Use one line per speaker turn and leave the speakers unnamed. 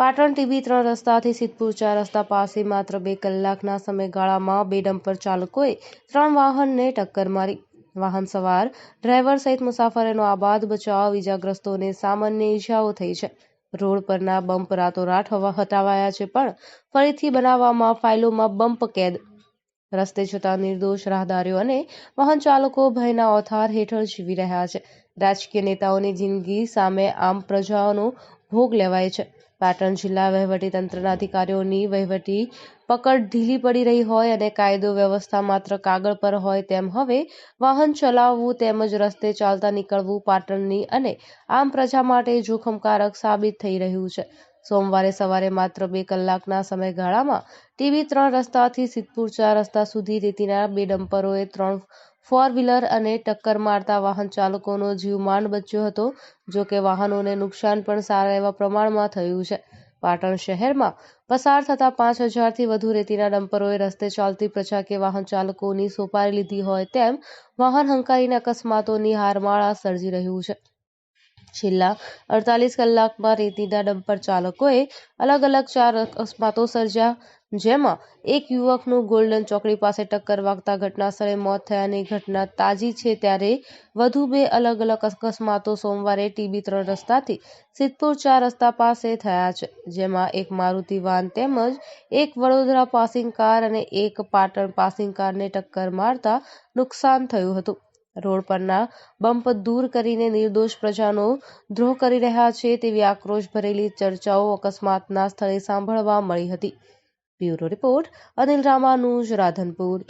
Patan TB ત્રણ રસ્તાથી સિદ્ધપુર ચાર રસ્તા પાસે માત્ર બે કલાકના સમયગાળામાં બે ડમ્પર ચાલકોએ ત્રણ વાહનને ટક્કર મારી વાહન સવાર, ડ્રાઈવર સહિત મુસાફરોનો આબાદ, બચાવ, ઇજાગ્રસ્તોને સામાન્ય ઈજાઓ થઈ છે. રોડ પરના બમ્પ રાતોરાત હવા હટાવાયા છે, પણ ફરીથી બનાવવામાં ફાઇલોમાં બમ્પ કેદ. રસ્તે જતા નિર્દોષ રાહદારીઓ અને વાહન ચાલકો ભયના ઓથાર હેઠળ જીવી રહ્યા છે. રાજકીય નેતાઓની જિંદગી સામે આમ પ્રજાઓનો ભોગ લેવાય છે. પાટણ જિલ્લા વહીવટી તંત્રના અધિકારીઓની વહીવટી પકડ ઢીલી પડી રહી હોય અને કાયદો વ્યવસ્થા માત્ર કાગળ પર હોય તેમ હવે વાહન ચલાવવું તેમજ રસ્તે ચાલતા નીકળવું પાટણની અને આમ પ્રજા માટે જોખમકારક સાબિત થઈ રહ્યું છે. સોમવારે સવારે માત્ર બે કલાકના સમયગાળામાં ટીવી ત્રણ રસ્તાથી સિદ્ધપુર ચાર રસ્તા સુધી રેતીના બે ડમ્પરોએ ત્રણ ફોર વ્હીલર અને ટક્કર મારતા વાહન ચાલકોનો જીવ માંડ બચ્યો હતો, જો કે વાહનોને નુકસાન પણ સારા એવા પ્રમાણમાં થયું છે. પાટણ શહેરમાં પસાર થતા પાંચ હજારથી વધુ રેતીના ડમ્પરોએ રસ્તે ચાલતી પ્રજા કે વાહન ચાલકોની સોપારી લીધી હોય તેમ વાહન હંકારીને અકસ્માતોની હારમાળા સર્જી રહ્યું છે. છેલ્લા અડતાલીસ કલાકમાં રેતીના ડમ્પર ચાલકોએ અલગ અલગ ચાર અકસ્માતો સર્જ્યા, જેમાં એક યુવકનું ગોલ્ડન ચોકડી પાસે ટક્કર વાગતા ઘટનાસ્થળે મોત થયાની ઘટના તાજી છે ત્યારે વધુ બે અલગ અલગ અકસ્માતો સોમવારે ટીબી ત્રણ રસ્તાથી સિદ્ધપુર ચાર રસ્તા પાસે થયા છે, જેમાં એક મારુતિ વાન તેમજ એક વડોદરા પાસિંગ કાર અને એક પાટણ પાસિંગ કારને ટક્કર મારતા નુકસાન થયું હતું. રોડ પરના બમ્પ દૂર કરીને નિર્દોષ પ્રજાનો દ્રોહ કરી રહ્યા છે તેવી આક્રોશ ભરેલી ચર્ચાઓ અકસ્માતના સ્થળે સાંભળવા મળી હતી. Bureau report Anil Ramanuj, Radhanpur.